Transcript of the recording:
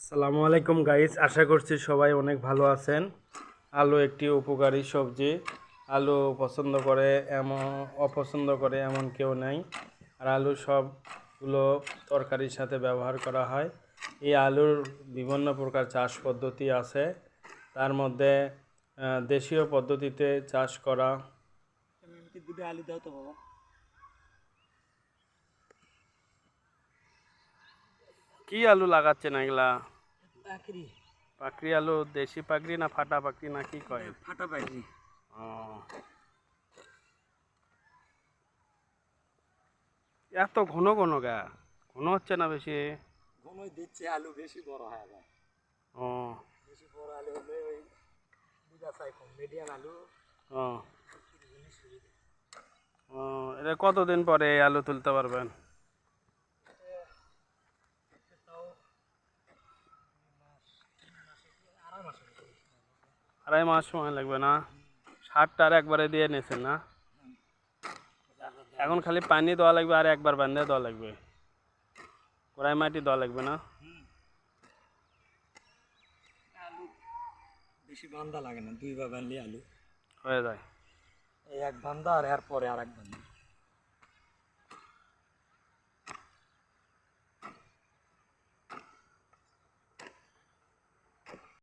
আসসালামু আলাইকুম গাইস আশা করছি সবাই অনেক ভালো আছেন। আলু একটি উপকারী সবজি। আলু পছন্দ করে এমন, অপছন্দ করে এমন কেউ নেই। আর আলু সবগুলো তরকারির সাথে ব্যবহার করা হয়। এই আলুর বিভিন্ন প্রকার চাষ পদ্ধতি আছে। তার মধ্যে দেশীয় পদ্ধতিতে চাষ করা। কি আলু লাগাচ্ছেন এগুলা? চাকরি পাকড়ি আলু দেশি পাকড়ি না ফাটা পাকড়ি না কি কয়? ফাটা ও। এত ঘন ঘন গা? ঘন হচ্ছে না বেশি? ঘনই দিচ্ছে আলু বেশি বড় হয় আবার। ও। বেশি বড় আলু হলে ওই সাই কম মিডিয়াম আলু। ও। ও এটা কতদিন পরে আলু তুলতে পারবেন? আড়াই মাস সময় লাগবে না সারটা আর একবারে দিয়ে নিয়েছেন না এখন খালি পানি দেওয়া লাগবে আর একবার বান্ধে দেওয়া লাগবে কোড়াই মাটি দেওয়া লাগবে না আলু বেশি বান্দা লাগে না দুইবার বানলে আলু হয়ে যায় এই এক বান্দা আর এর পরে আর এক বান্দা